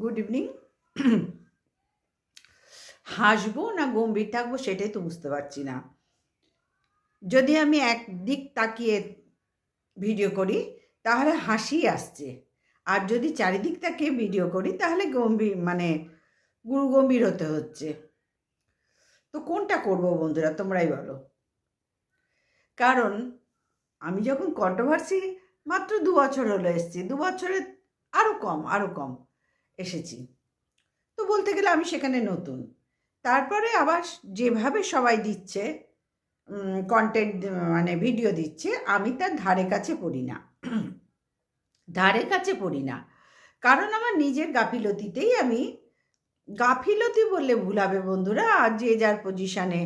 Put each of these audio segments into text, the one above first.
Good evening হাসবো না গম্ভীর থাকব সেটাই তো বুঝতে পারছি না। যদি আমি এক দিক তাকিয়ে ভিডিও করি, তাহলে হাসি আসছে। আর যদি চারিদিক তাকিয়ে ভিডিও করি, তাহলে গম্ভীর মানে গুরু গম্ভীর হতে হচ্ছে। তো কোনটা করব বন্ধুরা, তোমরাই বলো। কারণ আমি যখন কন্ট্রোভার্সি মাত্র দু বছর হলো এসেছি, দু বছরে আরও কম আরও কম। এসেছি। তো বলতে গেলে আমি সেখানে নতুন। তারপরে আবার যেভাবে সবাই দিচ্ছে কন্টেন্ট মানে ভিডিও দিচ্ছে, আমি তার ধারে কাছে পড়ি না। ধারে কাছে পড়ি না। কারণ আমার নিজের গাফিলতিতেই আমি, গাফিলতি বললে ভুল হবে বন্ধুরা, আর যে যার পজিশানে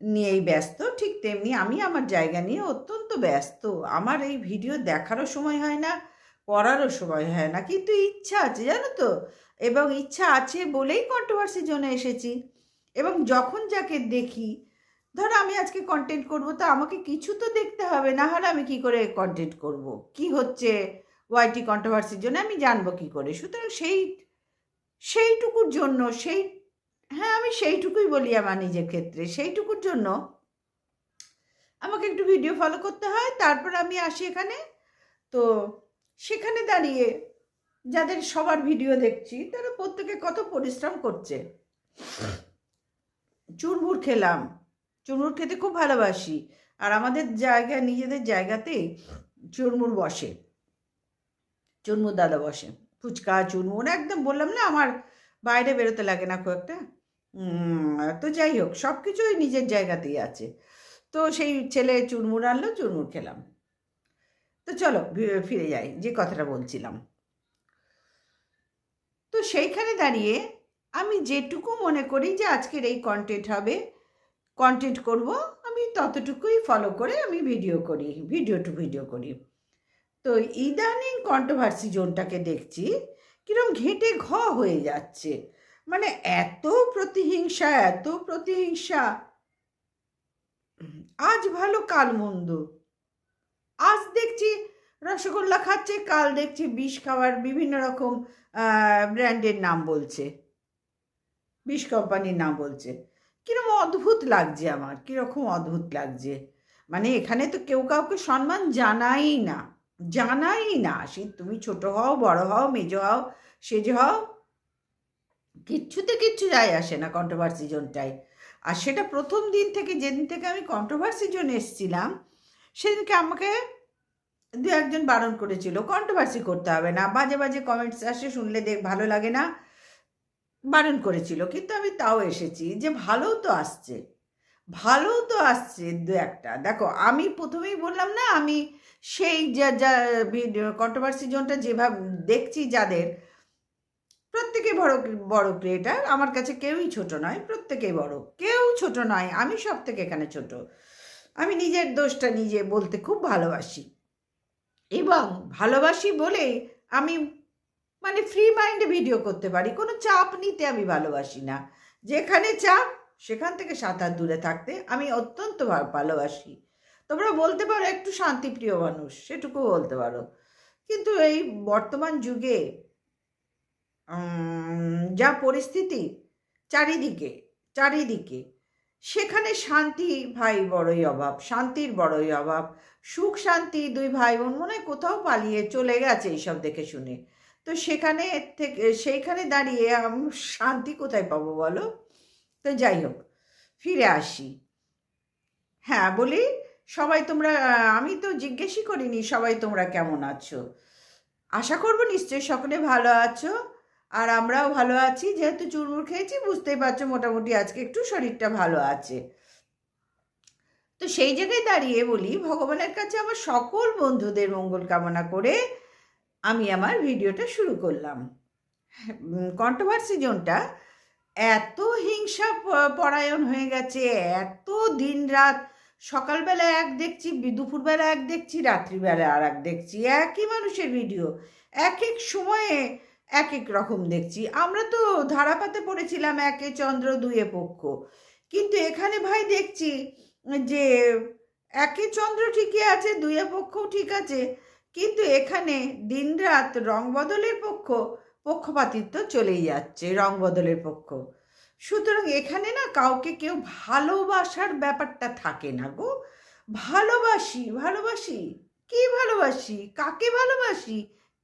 নিয়েই ব্যস্ত, ঠিক তেমনি আমি আমার জায়গা নিয়ে অত্যন্ত ব্যস্ত। আমার এই ভিডিও দেখারও সময় হয় না করারও সময়, হয় না কিন্তু ইচ্ছা আছে জানো তো? এবং ইচ্ছা আছে বলেই কন্ট্রোভার্সির জন্য এসেছি। এবং যখন যাকে দেখি, ধরো আমি আজকে কন্টেন্ট করব, তো আমাকে কিছু তো দেখতে হবে, না হলে আমি কি করে কন্টেন্ট করব? কি হচ্ছে ওয়াইটি কন্ট্রোভার্সির জন্য আমি জানব কি করে? সুতরাং সেই, সেইটুকুর জন্য, সেই হ্যাঁ আমি সেইটুকুই বলি আমার নিজের ক্ষেত্রে। সেইটুকুর জন্য আমাকে একটু ভিডিও ফলো করতে হয়। তারপর আমি আসি এখানে। তো সেখানে দাঁড়িয়ে যাদের সবার ভিডিও দেখছি, তারা প্রত্যেকে কত পরিশ্রম করছে। চুরমুর খেলাম। চুরমুর খেতে খুব ভালোবাসি। আর আমাদের জায়গা, নিজেদের জায়গাতেই চুরমুর বসে। চুরমুর দাদা বসে। ফুচকা, চুরমুর একদম বললাম না, আমার বাইরে বেরোতে লাগে না খুব একটা। তো যাই হোক সব কিছুই নিজের জায়গাতেই আছে। তো সেই ছেলে চুরমুর আনলো, চুরমুর খেলাম। তো চলো ফিরে যাই, যে কথাটা বলছিলাম। তো সেইখানে দাঁড়িয়ে আমি যেটুকু মনে করি যে আজকের এই কন্টেন্ট হবে কন্টেন্ট করব, আমি ততটুকুই ফলো করে আমি ভিডিও করি ভিডিও টু ভিডিও করি। তো ইদানিং কন্ট্রোভার্সি জোনটাকে দেখছি, কিরম ঘেঁটে ঘ হয়ে যাচ্ছে। মানে এত প্রতিহিংসা এত প্রতিহিংসা। আজ ভালো, কাল মন্দ। আজ দেখছি, রসগোল্লা খাচ্ছে, কাল দেখছি বিষ খাওয়ার বিভিন্ন রকম ব্র্যান্ডের নাম বলছে। বিষ কোম্পানির নাম বলছে। কীরকম অদ্ভুত লাগছে আমার, কীরকম অদ্ভুত লাগছে। মানে এখানে তো কেউ কাউকে সম্মান জানাই না জানাই না। সে তুমি ছোট হও, বড় হও, মেজো হও, সেজো হও, কিচ্ছুতে কিচ্ছু যায় আসে না কন্ট্রোভার্সি জোনটায় আর সেটা প্রথম দিন থেকে, যেদিন থেকে আমি কন্ট্রোভার্সি জোন এসেছিলাম সেদিনকে আমাকে দু একজন বারণ করেছিল। কন্ট্রোভার্সি করতে হবে না। বাজে বাজে কমেন্টস আসে, শুনলে দেখ, ভালো লাগে না, বারণ করেছিল। কিন্তু আমি তাও এসেছি যে ভালোও তো আসছে। ভালোও তো আসছে দু একটা। দেখো, আমি প্রথমেই বললাম না, আমি সেই যা যা কন্ট্রোভার্সি জোনটা যেভাবে, দেখছি যাদের, প্রত্যেকে বড় বড় ক্রিয়েটার আমার কাছে কেউই ছোট নয় প্রত্যেকেই বড়। কেউ ছোট নয়, আমি সব থেকে এখানে ছোট। আমি নিজের দোষটা নিজে বলতে খুব ভালোবাসি। এবং ভালোবাসি বলে আমি মানে ফ্রি মাইন্ডে ভিডিও করতে পারি, কোনো চাপ নিতে আমি ভালোবাসি না। যেখানে চাপ, সেখান থেকে সাঁতার দূরে থাকতে আমি অত্যন্ত ভালোবাসি। তোমরা বলতে পারো একটু শান্তিপ্রিয় মানুষ সেটুকু বলতে পারো। কিন্তু এই বর্তমান যুগে যা পরিস্থিতি, চারিদিকে চারিদিকে সেখানে শান্তি ভাই বড়ই অভাব, শান্তির বড়ই অভাব। সুখ, শান্তি দুই ভাই বোন মনে কোথাও পালিয়ে চলে গেছে এইসব দেখে শুনে। তো সেখানে থেকে, সেইখানে দাঁড়িয়ে আমি শান্তি কোথায় পাবো বলো? তো যাই হোক, ফিরে আসি। হ্যাঁ বলি, সবাই তোমরা, আমি তো জিজ্ঞেসই করিনি সবাই তোমরা কেমন আছো? আশা করব নিশ্চয়ই সকলে ভালো আছো। আর আমরাও ভালো আছি, যেহেতু চুরমুর খেয়েছি, বুঝতেই পারছ মোটামুটি আজকে একটু শরীরটা ভালো আছে। তো সেই জায়গায় দাঁড়িয়ে বলি, ভগবানের কাছে আমার সকল বন্ধুদের মঙ্গল কামনা করে আমি আমার ভিডিওটা শুরু করলাম। কন্ট্রোভার্সি জোনটা এত হিংসা পরায়ণ হয়ে গেছে, এত দিন রাত সকালবেলা এক দেখছি, দুপুরবেলা এক দেখছি, রাত্রিবেলা আর এক দেখছি, একই মানুষের ভিডিও, এক এক সময়ে এক এক রকম দেখছি। আমরা তো ধারাপাতে পড়েছিলাম একে, চন্দ্র, দুয়ে পক্ষ। কিন্তু এখানে ভাই দেখছি যে একে চন্দ্র ঠিকই আছে, দুয়ে পক্ষও ঠিক আছে, কিন্তু এখানে দিনরাত রং বদলের পক্ষ, পক্ষপাতিত্ব চলেই যাচ্ছে রং বদলের পক্ষ। সুতরাং এখানে না কাউকে কেউ ভালোবাসার ব্যাপারটা থাকে না গো। ভালোবাসি ভালোবাসি? কি ভালোবাসি? কাকে ভালোবাসি?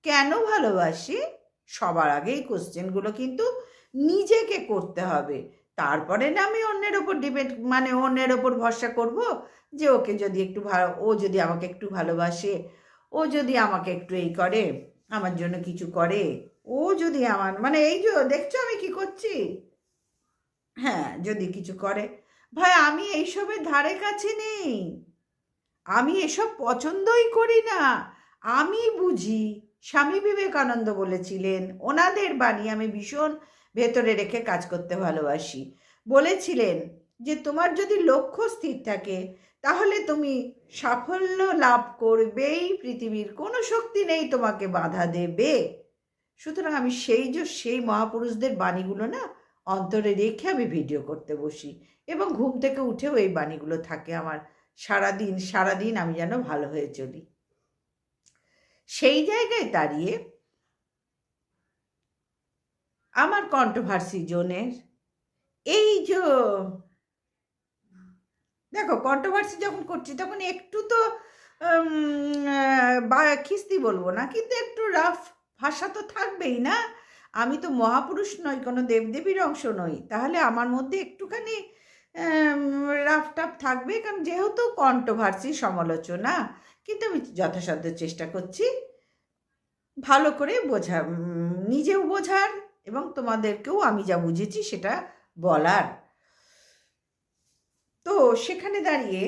কেন ভালোবাসি? সবার আগেই কোশ্চেনগুলো কিন্তু নিজেকে করতে হবে। তারপরে না আমি অন্যের ওপর ডিপেন্ড মানে অন্যের ওপর ভরসা করব যে ওকে যদি একটু ভালো ও যদি আমাকে একটু ভালোবাসে, ও যদি আমাকে একটু এই করে, আমার জন্য কিছু করে, ও যদি আমার মানে এই যে দেখছ আমি কি করছি? হ্যাঁ যদি কিছু করে। ভাই, আমি এইসবের ধারে কাছে নেই। আমি এসব পছন্দই করি না। আমি বুঝি স্বামী বিবেকানন্দ বলেছিলেন, ওনাদের বাণী আমি ভীষণ ভেতরে রেখে কাজ করতে ভালোবাসি। বলেছিলেন যে, তোমার যদি লক্ষ্য স্থির থাকে, তাহলে তুমি সাফল্য লাভ করবেই, পৃথিবীর কোনো শক্তি নেই তোমাকে বাধা দেবে। সুতরাং আমি সেই যে, সেই মহাপুরুষদের বাণীগুলো না, অন্তরে রেখে আমি ভিডিও করতে বসি এবং ঘুম থেকে উঠেও এই বাণীগুলো থাকে আমার সারাদিন সারাদিন আমি যেন ভালো হয়ে চলি। সেই জায়গায় দাঁড়িয়ে আমার কন্ট্রোভার্সি জোনের এই যে দেখো কন্ট্রোভার্সি যখন করছি তখন একটু তো বা, খিস্তি বলব না, কিন্তু একটু রাফ ভাষা তো থাকবেই না? আমি তো মহাপুরুষ নই, কোনো দেবদেবীর অংশ নই। তাহলে আমার মধ্যে একটুখানি রাফ টাফ থাকবে, কারণ যেহেতু কন্ট্রোভার্সি সমালোচনা কিন্তু আমি যথাসাধ্য চেষ্টা করছি ভালো করে বোঝা নিজেও বোঝার এবং তোমাদেরকেও আমি যা বুঝেছি সেটা বলার। তো সেখানে দাঁড়িয়ে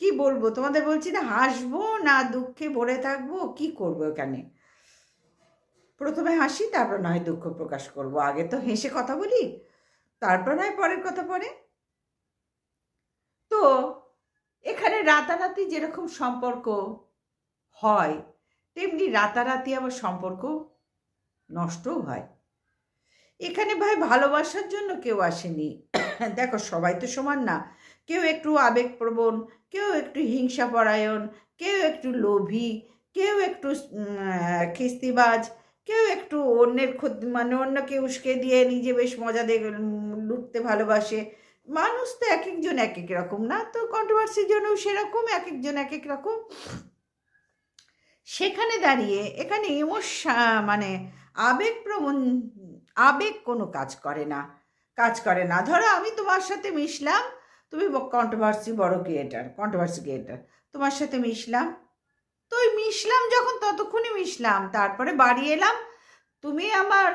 কি বলব? তোমাদের বলছি না, হাসবো না দুঃখে ভরে থাকব? কি করব এখানে? প্রথমে হাসি, তারপর নয় দুঃখ প্রকাশ করব। আগে তো হেসে কথা বলি, তারপর নয় পরের কথা পরে। তো রাতারাতি যেরকম সম্পর্ক হয় তেমনি রাতারাতি আবার সম্পর্ক নষ্টও হয়। এখানে ভাই ভালোবাসার জন্য কেউ আসেনি। দেখো সবাই তো সমান না। কেউ একটু আবেগপ্রবণ কেউ একটু হিংসাপরায়ণ কেউ একটু লোভী কেউ একটু খিস্তিবাজ কেউ একটু অন্যের ক্ষতি মানে অন্যকে উস্কে দিয়ে নিজে বেশ মজা উম, লুটতে ভালোবাসে। মানুষ তো এক একজন এক এক রকম, না? তো কন্ট্রোভার্সির জন্যও সেরকম এক একজন এক এক রকম। সেখানে দাঁড়িয়ে এখানে ইমোশা মানে আবেগপ্রবণ, আবেগ কোনো কাজ করে না, কাজ করে না। ধরো আমি তোমার সাথে মিশলাম, তুমি কন্ট্রোভার্সি বড় ক্রিয়েটার কন্ট্রোভার্সি ক্রিয়েটার তোমার সাথে মিশলাম। তো ওই মিশলাম যখন ততক্ষণই মিশলাম, তারপরে বাড়ি এলাম, তুমি আমার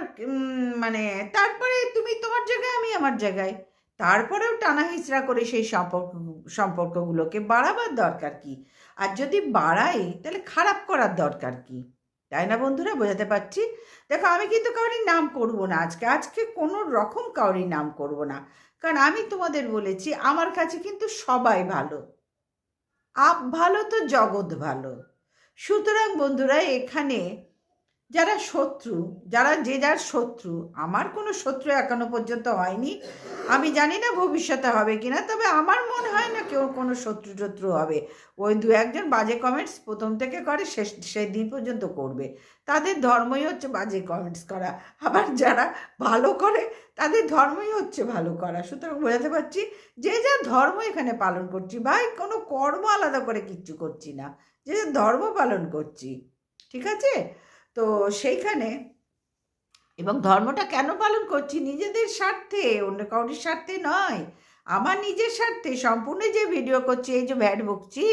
মানে তারপরে তুমি তোমার জায়গায়, আমি আমার জায়গায়। তারপরেও টানা হিচড়া করে সেই সম্পর্ক, সম্পর্কগুলোকে বাড়াবার দরকার কি? আর যদি বাড়াই তাহলে খারাপ করার দরকার কি? তাই না বন্ধুরা? বোঝাতে পারছি? দেখো, আমি কিন্তু কাউরির নাম করব না আজকে। আজকে কোনো রকম কাউরির নাম করব না। কারণ আমি তোমাদের বলেছি, আমার কাছে কিন্তু সবাই ভালো। আপ ভালো তো জগৎ ভালো। সুতরাং বন্ধুরা, এখানে যারা শত্রু, যারা যে যার শত্রু, আমার কোনো শত্রু এখনও পর্যন্ত হয়নি। আমি জানি না ভবিষ্যতে হবে কিনা, তবে আমার মনে হয় না কেউ কোনো শত্রু টত্রু হবে। ওই দু একজন বাজে কমেন্টস প্রথম থেকে করে, শেষ, সেই দিন পর্যন্ত করবে। তাদের ধর্মই হচ্ছে বাজে কমেন্টস করা। আবার যারা ভালো করে, তাদের ধর্মই হচ্ছে ভালো করা। সুতরাং বোঝাতে পারছি, যে যার ধর্ম এখানে পালন করছি, ভাই, কোনো কর্ম আলাদা করে কিচ্ছু করছি না। যে ধর্ম পালন করছি, ঠিক আছে? তো সেইখানে এবং ধর্মটা কেন পালন করছি? নিজেদের স্বার্থে, অন্য কাউরির স্বার্থে নয়। আমার নিজের স্বার্থে সম্পূর্ণ যে ভিডিও করছি, এই যে ভ্যাট বকছি,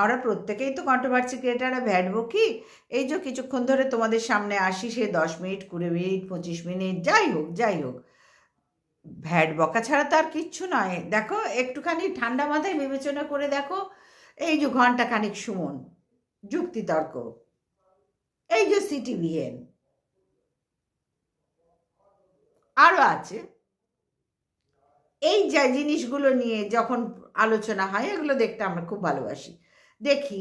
আমরা প্রত্যেকেই তো কন্ট্রোভার্সি ক্রিয়েটাররা ভ্যাট বকি। এই যে কিছুক্ষণ ধরে তোমাদের সামনে আসি, সে দশ মিনিট, কুড়ি মিনিট, পঁচিশ মিনিট, যাই হোক যাই হোক। ভ্যাট বকা ছাড়া তো আর কিচ্ছু নয়। দেখো, একটুখানি ঠান্ডা মাথায় বিবেচনা করে দেখো। এই যে ঘণ্টা খানিক সুমন যুক্তিতর্ক এই যে সিটিভিএন আরও আছে। এই যা জিনিসগুলো নিয়ে যখন আলোচনা হয়, এগুলো দেখতে আমরা খুব ভালোবাসি। দেখি,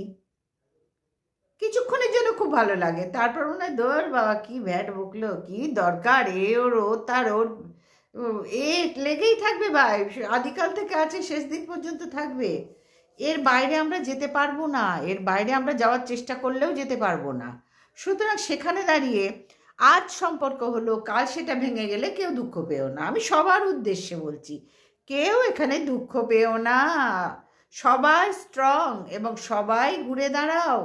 কিছুক্ষণের জন্য খুব ভালো লাগে। তারপর মনে হয়, দোর বাবা, কি ভ্যাট বকলো, কি দরকার, এ, ওর, ও, তার, ওর এ লেগেই থাকবে ভাই। আদিকাল থেকে আছে, শেষ দিন পর্যন্ত থাকবে। এর বাইরে আমরা যেতে পারব না। এর বাইরে আমরা যাওয়ার চেষ্টা করলেও যেতে পারব না। সুতরাং সেখানে দাঁড়িয়ে আজ সম্পর্ক হলো, কাল সেটা ভেঙে গেলে কেউ দুঃখ পেও না। আমি সবার উদ্দেশ্যে বলছি, কেউ এখানে দুঃখ পেও না। সবাই স্ট্রং এবং সবাই ঘুরে দাঁড়াও।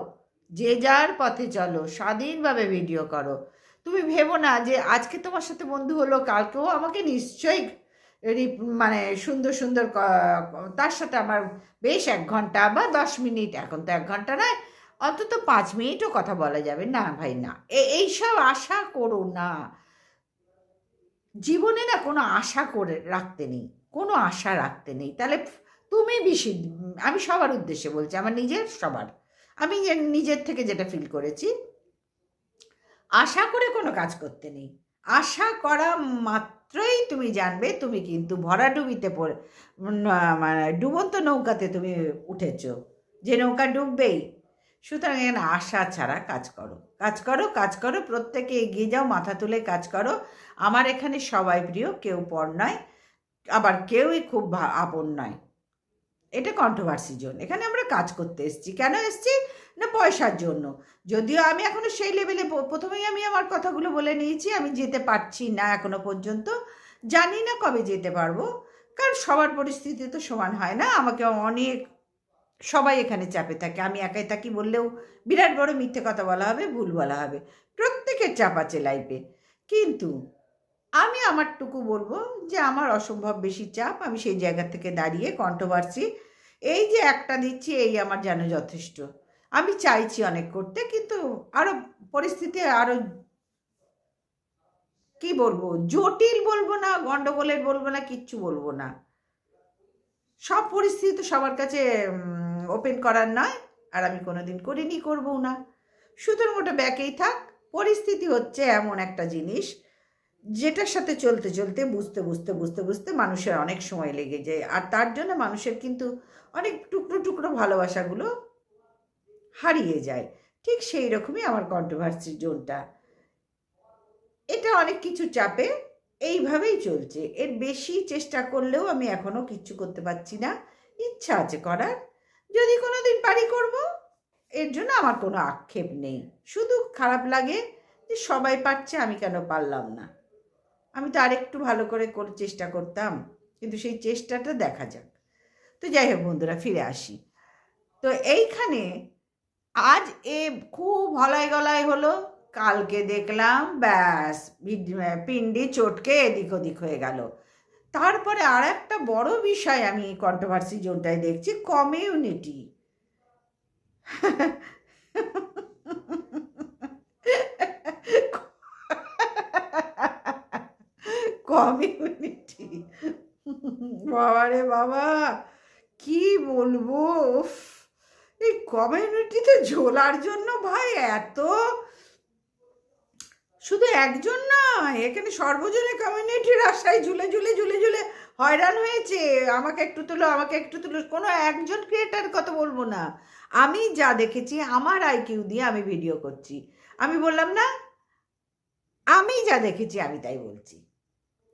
যে যার পথে চলো, স্বাধীনভাবে ভিডিও করো। তুমি ভেবো না যে আজকে তোমার সাথে বন্ধু হলো, কালকেও আমাকে নিশ্চয়ই মানে সুন্দর সুন্দর তার সাথে আমার বেশ এক ঘণ্টা বা দশ মিনিট, এখন তো এক ঘণ্টা নয় অন্তত পাঁচ মিনিটও কথা বলা যাবে। না ভাই, না। এইসব আশা করো না। জীবনে না কোনো আশা করে রাখতে নেই। কোনো আশা রাখতে নেই। তাহলে তুমি বেশি, আমি সবার উদ্দেশ্যে বলছি, আমার নিজের সবার। আমি নিজের থেকে যেটা ফিল করেছি, আশা করে কোনো কাজ করতে নেই। আশা করা মাত্রই তুমি জানবে, তুমি কিন্তু ভরাডুবিতে পড়ে মানে ডুবন্ত নৌকাতে তুমি উঠেছ। যে নৌকা ডুববেই সুতরাং এখানে আশা ছাড়া কাজ করো। কাজ করো কাজ করো, প্রত্যেকে এগিয়ে যাও, মাথা তুলে কাজ করো। আমার এখানে সবাই প্রিয়, কেউ পর নয়, আবার কেউই খুব আপন নয়। এটা কন্ট্রোভার্সি জোন। এখানে আমরা কাজ করতে এসেছি। কেন এসেছি? না পয়সার জন্য। যদিও আমি এখনও সেই লেভেলে প্রথমেই আমি আমার কথাগুলো বলে নিয়েছি, আমি যেতে পারছি না এখনও পর্যন্ত। জানি না কবে যেতে পারব। কারণ সবার পরিস্থিতি তো সমান হয় না। আমাকে অনেক সবাই এখানে চাপে থাকে। আমি একাই থাকি বললেও বিরাট বড় মিথ্যে কথা বলা হবে, ভুল বলা হবে। প্রত্যেকের চাপ আছে লাইফে কিন্তু আমি আমারটুকু বলব যে আমার অসম্ভব বেশি চাপ আমি সেই জায়গা থেকে দাঁড়িয়ে কন্ট্রোভার্সি এই যে একটা দিচ্ছি, এই আমার যেন যথেষ্ট। আমি চাইছি অনেক করতে, কিন্তু আরও পরিস্থিতি আরও কি বলব, জটিল বলব না, গন্ডগোলের বলব না, কিচ্ছু বলব না। সব পরিস্থিতি তো সবার কাছে ওপেন করার নয়, আর আমি কোনো দিন করিনি করব না। সুতরাং ওটা ব্যাকেই থাক। পরিস্থিতি হচ্ছে এমন একটা জিনিস, যেটার সাথে চলতে চলতে, বুঝতে বুঝতে বুঝতে বুঝতে মানুষের অনেক সময় লেগে যায়। আর তার জন্য মানুষের কিন্তু অনেক টুকরো টুকরো ভালোবাসাগুলো হারিয়ে যায়। ঠিক সেই রকমই আমার কন্ট্রোভার্সি জোনটা। এটা অনেক কিছু চাপে, এইভাবেই চলছে। এর বেশি চেষ্টা করলেও আমি এখনও কিচ্ছু করতে পারছি না। ইচ্ছা আছে করার। যদি কোনো দিন পারি করব, এর জন্য আমার কোনো আক্ষেপ নেই। শুধু খারাপ লাগে যে সবাই পারছে, আমি কেন পারলাম না? আমি তো আরেকটু ভালো করে চেষ্টা করতাম, কিন্তু সেই চেষ্টাটা দেখা যাক। তো যাই হোক বন্ধুরা, ফিরে আসি। তো এইখানে আজ এ খুব হলাই গলায় হলো, কালকে দেখলাম, ব্যাস পিন্ডি, চটকে এদিক ওদিক হয়ে গেল। তারপরে আর একটা বড় বিষয় আমি এই কন্ট্রোভার্সি জোনটায় দেখছি কমিউনিটি কমিউনিটি বাবা রে বাবা, কি বলব? এই কমিউনিটিতে ঝোলার জন্য ভাই এত শুধু একজন নয়, এখানে সর্বজনে কমিউনিটির আশায় ঝুলে ঝুলে ঝুলে ঝুলে হয়রান হয়েছে। আমাকে একটু তুলো, আমাকে একটু তুলো। কোনো একজন ক্রিয়েটার কথা বলব না। আমি যা দেখেছি, আমার আইকিউ দিয়ে আমি ভিডিও করছি। আমি বললাম, না, আমি যা দেখেছি, আমি তাই বলছি।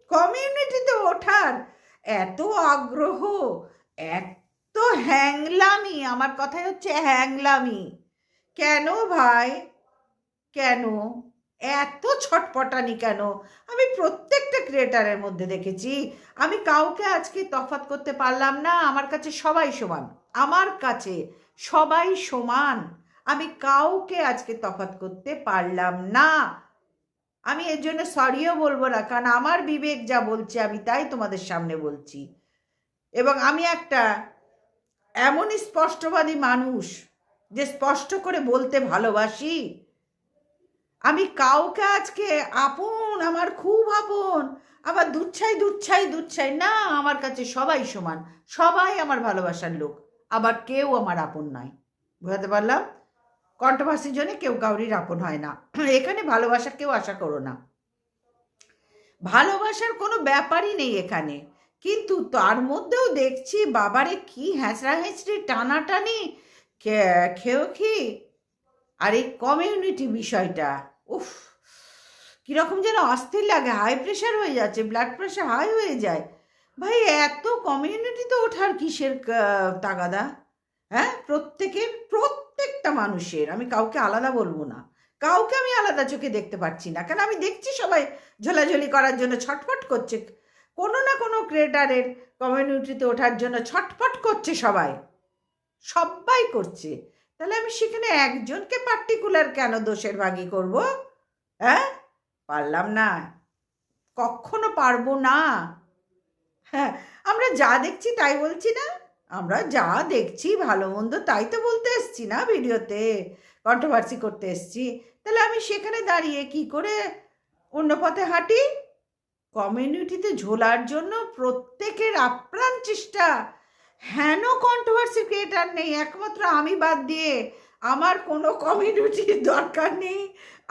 কমিউনিটিতে ওঠার। এত আগ্রহ, এত হ্যাংলামি। আমার কথাই হচ্ছে হ্যাংলামি। কেন ভাই? কেন? এত ছটপটানি কেন? আমি প্রত্যেকটা ক্রিয়েটারের মধ্যে দেখেছি। আমি কাউকে আজকে তফাৎ করতে পারলাম না। আমার কাছে সবাই সমান। আমার কাছে সবাই সমান। আমি কাউকে আজকে তফাৎ করতে পারলাম না। আমি এর জন্য সরিও বলব না, কারণ আমার বিবেক যা বলছে, আমি তাই তোমাদের সামনে বলছি। এবং আমি একটা এমনই স্পষ্টবাদী মানুষ যে স্পষ্ট করে বলতে ভালোবাসি। আমি কাউকে আজকে আপন, আমার খুব আপন। আবার দুচ্ছাই দুচ্ছাই দুচ্ছাই। না, আমার কাছে সবাই সমান। সবাই আমার ভালোবাসার লোক। আবার কেউ আমার আপন নয়। বুঝাতে পারলাম? কন্ট্রোভার্সির জন্য কেউ কাউরির আপন হয় না। এখানে ভালোবাসা কেউ আশা করো না। ভালোবাসার কোনো ব্যাপারই নেই এখানে। কিন্তু তার মধ্যেও দেখছি বাবারে কি হ্যাঁচড়া হ্যাঁচড়ি টানাটানি খেয়েও কি? আর এই কমিউনিটি বিষয়টা, উফ, কীরকম যেন অস্থির লাগে। হাই প্রেশার হয়ে যাচ্ছে ব্লাড প্রেশার হাই হয়ে যায়। ভাই, এত কমিউনিটি তো ওঠার কিসের তাগাদা? হ্যাঁ? প্রত্যেকের প্রত্যেকটা মানুষের, আমি কাউকে আলাদা বলব না। কাউকে আমি আলাদা চোখে দেখতে পাচ্ছি না। কেন আমি দেখছি সবাই ঝোলাঝুলি করার জন্য ছটফট করছে। কোনো না কোনো ক্রিয়েটারের কমিউনিটিতে ওঠার জন্য ছটফট করছে সবাই। সবাই করছে। তাহলে আমি সেখানে একজনকে পার্টিকুলার কেন দোষের ভাগি করব? হ্যাঁ? পারলাম না। কখনো পারব না। হ্যাঁ আমরা যা দেখছি তাই বলছি না? আমরা যা দেখছি ভালো মন্দ তাই তো বলতে এসছি না ভিডিওতে। কন্ট্রোভার্সি করতে এসছি। তাহলে আমি সেখানে দাঁড়িয়ে কি করে অন্য পথে হাঁটি? কমিউনিটিতে ঝোলার জন্য প্রত্যেকের আপ্রাণ চেষ্টা। হেন কন্ট্রোভার্সি ক্রিয়েটার নেই। একমাত্র আমি বাদ দিয়ে আমার কোনো কমিউনিটির দরকার নেই।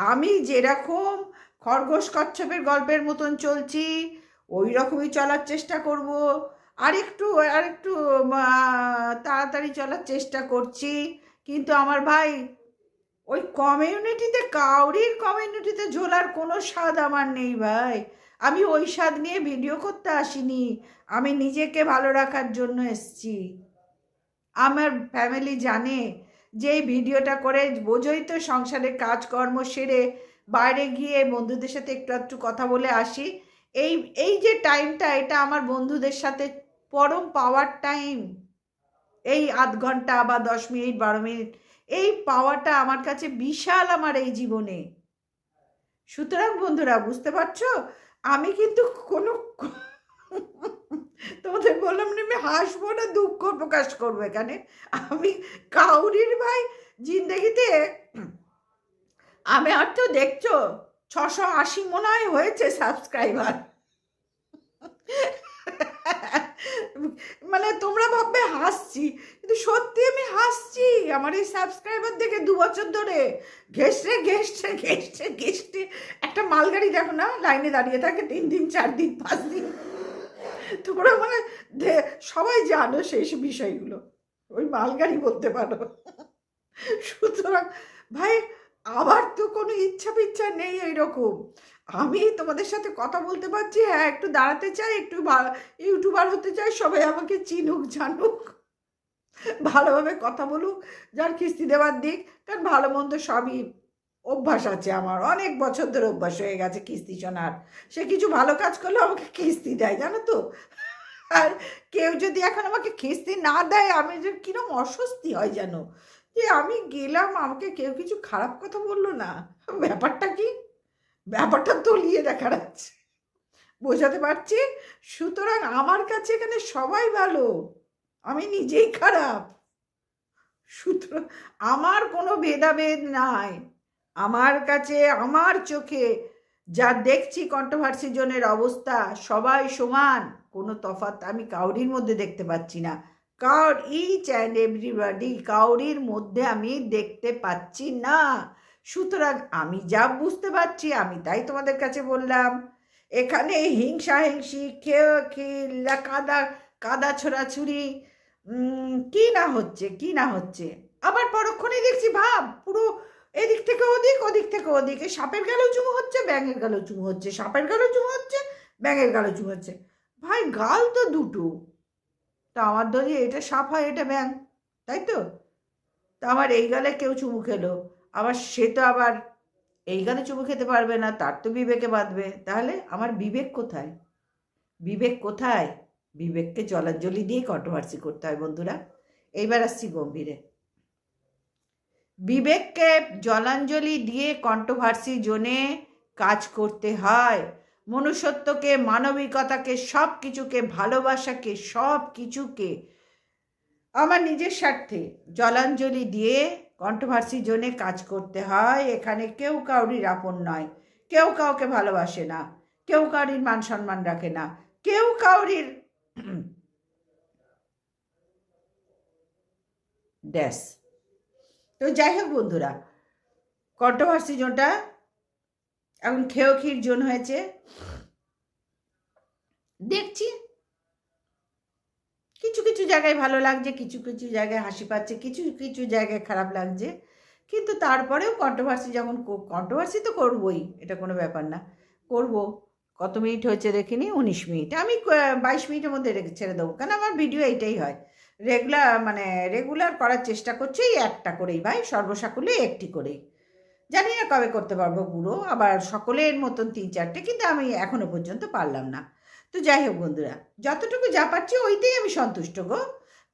আমি যেরকম খরগোশ কচ্ছপের গল্পের মতন চলছি ওই রকমই চলার চেষ্টা করব। আরেকটু আরেকটু তাড়াতাড়ি চলার চেষ্টা করছি। কিন্তু আমার ভাই, ওই কমিউনিটিতে কাউরির কমিউনিটিতে ঝোলার কোনো স্বাদ আমার নেই ভাই। আমি ওই স্বাদ নিয়ে ভিডিও করতে আসিনি। আমি নিজেকে ভালো রাখার জন্য এসছি। আমার ফ্যামিলি জানে যে এই ভিডিওটা করে বোঝই তো সংসারের কাজকর্ম সেরে বাইরে গিয়ে বন্ধুদের সাথে একটু একটু কথা বলে আসি। এই এই যে টাইমটা এটা আমার বন্ধুদের সাথে পরম পাওয়ার টাইম এই আধ ঘণ্টা বা দশ মিনিট, বারো মিনিট, এই পাওয়াটা আমার কাছে বিশাল আমার এই জীবনে। সুতরাং বন্ধুরা, বুঝতে পারছ? আমি কিন্তু কোনো তোমাদের বললাম না, আমি হাসবো না, দুঃখ প্রকাশ করব এখানে। আমি কাউরির ভাই জিন্দগিতে, আমি আর তো দেখছ, ছশো আশি মনে হয় হয়েছে সাবস্ক্রাইবার মানে তোমরা ভাববে হাসছি, কিন্তু সত্যি আমি হাসছি। আমার এই সাবস্ক্রাইবার দেখে দু বছর ধরে ঘেসে ঘেসছে ঘেসছে ঘেসছে একটা মালগাড়ি দেখো না, লাইনে দাঁড়িয়ে থাকে তিন দিন, চার দিন, পাঁচ দিন। তোমরা মানে সবাই জানো সেই বিষয়গুলো। ওই মালগাড়ি বলতে পারো। সুতরাং ভাই, আমার তো কোনো ইচ্ছা পিচ্ছা নেই এইরকম। আমি তোমাদের সাথে কথা বলতে পারছি? হ্যাঁ একটু দাঁড়াতে চাই, একটু ইউটিউবার হতে চাই, সবাই আমাকে চিনুক, জানুক, ভালোভাবে কথা বলুক, যার কিস্তি দেওয়ার দিক। কারণ ভালো মন্দ সবই অভ্যাস আছে আমার, অনেক বছর ধরে অভ্যাস হয়ে গেছে কিস্তি শোনার। সে কিছু ভালো কাজ করলে আমাকে কিস্তি দেয়, জানো তো? আর কেউ যদি এখন আমাকে কিস্তি না দেয়, আমি যে কিরম অস্বস্তি হয় যেন? যে আমি গেলাম, আমাকে কেউ কিছু খারাপ কথা বলল না। ব্যাপারটা কি? ব্যাপারটা তলিয়ে দেখা যাচ্ছে। বোঝাতে পারছি? সুতরাং আমার কাছে এখানে সবাই ভালো। আমি নিজেই খারাপ। সুতরাং আমার কোনো ভেদাভেদ নাই। আমার কাছে, আমার চোখে যা দেখছি কন্ট্রোভার্সি জনের অবস্থা সবাই সমান। কোনো তফাৎ আমি কাউরির মধ্যে দেখতে পাচ্ছি না। কার ইচ অ্যান্ড এভরিবাডি কাউরির মধ্যে আমি দেখতে পাচ্ছি না। সুতরাং আমি যা বুঝতে পারছি, আমি তাই তোমাদের কাছে বললাম। এখানে হিংসা, হিংসি খেয়ে কাদা কাদা ছোড়াছুরি কি না হচ্ছে, কি না হচ্ছে? আবার পরক্ষণেই দেখছি ভাব, পুরো এদিক থেকে ওদিক ওদিক থেকে ওদিক। সাপের গালেও চুমু হচ্ছে, ব্যাঙের গালেও চুমু হচ্ছে, সাপের গালেও চুমু হচ্ছে, ব্যাঙের গালেও চুমু হচ্ছে। ভাই, গাল তো দুটো। তা আমার ধরি এটা সাপ হয়, এটা ব্যাঙ, তাই তো? তা আমার এই গালে কেউ চুমু খেলো। আবার সে তো আবার এই গালে চুমু খেতে পারবে না, তার তো বিবেকে বাঁধবে। তাহলে আমার বিবেক কোথায়? বিবেক কোথায়? বিবেককে জলাঞ্জলি দিয়ে কন্ট্রোভার্সি করতে হয় বন্ধুরা। এইবার আসছি গম্ভীরে। বিবেককে জলাঞ্জলি দিয়ে কন্ট্রোভার্সি জোনে কাজ করতে হয়। মনুষ্যত্বকে, মানবিকতাকে সব কিছুকে ভালোবাসাকে সব কিছুকে আমার নিজের স্বার্থে জলাঞ্জলি দিয়ে কন্ট্রোভার্সি জোনে কাজ করতে হয়, এখানে কেউ কাউরির আপন নয়। কেউ কাউকে ভালোবাসে না, কেউ কাউরির মান সম্মান রাখে না, কেউ কাউরির ড্যাশ। তো যাই হোক বন্ধুরা, কন্ট্রোভার্সি জোনটা এখন খেয়েও ক্ষীর জোন হয়েছে। দেখছি কিছু কিছু জায়গায় ভালো লাগছে, কিছু কিছু জায়গায় হাসি পাচ্ছে, কিছু কিছু জায়গায় খারাপ লাগছে। কিন্তু তারপরেও কন্ট্রোভার্সি যখন কন্ট্রোভার্সি তো করবই, এটা কোনো ব্যাপার না। করব। কত মিনিট হয়েছে দেখিনি? উনিশ মিনিট। আমি বাইশ মিনিটের মধ্যে ছেড়ে দেবো। কেন আমার ভিডিও এইটাই হয়। রেগুলার মানে রেগুলার করার চেষ্টা করছি একটা করেই ভাই, সর্বসাকুল্যে একটি করেই। জানি না কবে করতে পারব পুরো আবার সকলের মতন তিন চারটে, কিন্তু আমি এখনও পর্যন্ত পারলাম না। তো যাই হোক বন্ধুরা, যতটুকু যা পাচ্ছি ওইতেই আমি সন্তুষ্ট গো।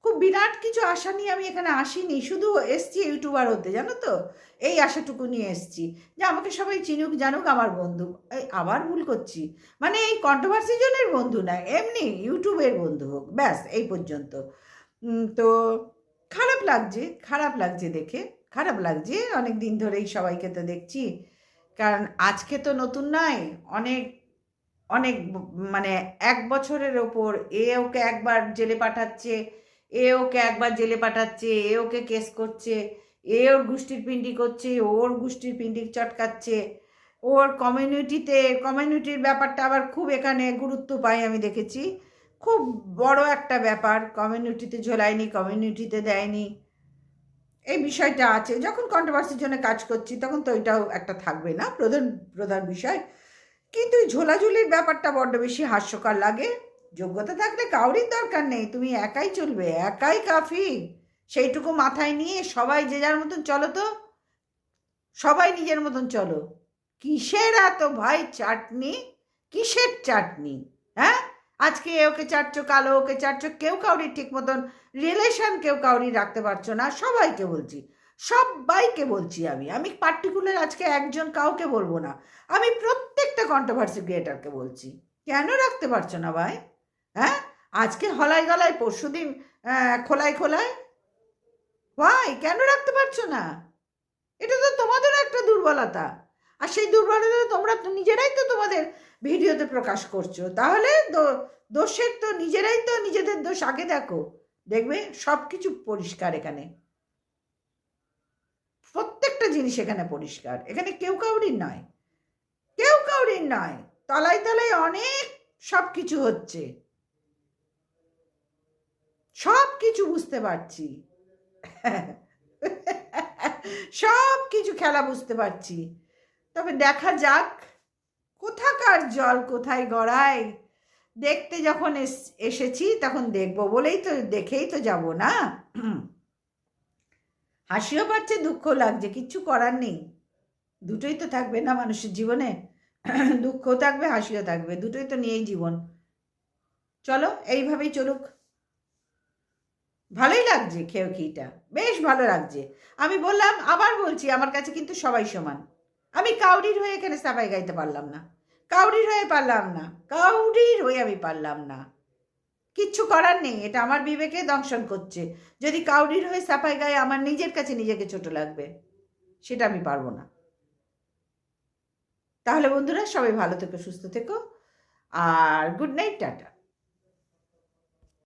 খুব বিরাট কিছু আশা নিয়ে আমি এখানে আসিনি, শুধু এসছি ইউটিউবার হতে, জানো তো? এই আশাটুকু নিয়ে এসছি যে আমাকে সবাই চিনুক, জানুক আমার বন্ধু। এই আবার ভুল করছি। মানে এই কন্ট্রোভার্সি জনের বন্ধু না, এমনি ইউটিউবের বন্ধু হোক, ব্যাস, এই পর্যন্ত। তো খারাপ লাগছে খারাপ লাগছে দেখে, খারাপ লাগছে। অনেক দিন ধরেই সবাইকে তো দেখছি। কারণ আজকে তো নতুন নয়, অনেক অনেক মানে এক বছরের ওপর এ ওকে একবার জেলে পাঠাচ্ছে, এ ওকে একবার জেলে পাঠাচ্ছে, এ ওকে কেস করছে, এ ওর গোষ্ঠীর পিন্ডি করছে ওর গোষ্ঠীর পিন্ডি চটকাচ্ছে। ওর কমিউনিটিতে, কমিউনিটির ব্যাপারটা আবার খুব এখানে গুরুত্ব পাই আমি দেখেছি। খুব বড় একটা ব্যাপার, কমিউনিটিতে ঝোলায়নি, কমিউনিটিতে দেয়নি। এই বিষয়টা আছে, যখন কন্ট্রোভার্সির জন্য কাজ করছি, তখন তো ওইটাও একটা থাকবে না। প্রধান প্রধান বিষয় কিন্তু এই ঝোলাঝুলির ব্যাপারটা বড্ড বেশি হাস্যকর লাগে। যোগ্যতা থাকলে কাউরির দরকার নেই, তুমি একাই চলবে, একাই কাফি। সেইটুকু মাথায় নিয়ে সবাই যে যার মতন চলো তো, সবাই নিজের মতন চলো। কিসের এত ভাই চাটনি? কিসের চাটনি? হ্যাঁ? আজকে এ ওকে চাটছো, কালো ওকে চাটছো, কেউ কাউরি ঠিক মতন রিলেশন কেউ কাউরি রাখতে পারছ না, সবাইকে বলছি। সবাইকে বলছি আমি আমি পার্টিকুলার আজকে একজন কাউকে বলব না, আমি প্রত্যেকটা কন্ট্রোভার্সি ক্রিয়েটারকে বলছি। কেন রাখতে পারছ না ভাই? হ্যাঁ? আজকে হলাই গলায়, পরশু দিন খোলায় খোলায় ভাই কেন রাখতে পারছ না? এটা তো তোমাদের একটা দুর্বলতা। আর সেই দুর্বলতা তোমরা তো নিজেরাই তো তোমাদের ভিডিওতে প্রকাশ করছ। তাহলে দোষের তো নিজেরাই তো নিজেদের দোষ। আগে দেখো, দেখবে সব কিছু পরিষ্কার এখানে। জিনিস এখানে পরিষ্কার। এখানে কেউ কাউরির নয়। কেউ কাউরির নয়। তলায় তলায় অনেক সব কিছু হচ্ছে। সব কিছু বুঝতে পারছি। সব কিছু খেলা বুঝতে পারছি। তবে দেখা যাক, কোথাকার জল কোথায় গড়ায়। দেখতে যখন এস- এসেছি তখন দেখব বলেই তো, দেখেই তো যাব না। হাসিও পাচ্ছে দুঃখ লাগছে, কিচ্ছু করার নেই। দুটোই তো থাকবে না মানুষের জীবনে। দুঃখও থাকবে, হাসিও থাকবে, দুটোই তো নিয়েই জীবন। চলো, এইভাবেই চলুক। ভালোই লাগছে খেয়ে খিটা বেশ ভালো লাগছে। আমি বললাম, আবার বলছি, আমার কাছে কিন্তু সবাই সমান। আমি কাউরির হয়ে এখানে সাফাই গাইতে পারলাম না। কাউরির হয়ে পারলাম না। কাউরির হয়ে আমি পারলাম না। কিচ্ছু করার নেই, এটা আমার বিবেকে দংশন করছে। যদি কাউরির হয়ে সাফাই গায়ে আমার নিজের কাছে নিজেকে ছোট লাগবে, সেটা আমি পারব না। তাহলে বন্ধুরা, সবাই ভালো থেকো, সুস্থ থেকো, আর গুড নাইট টাটা।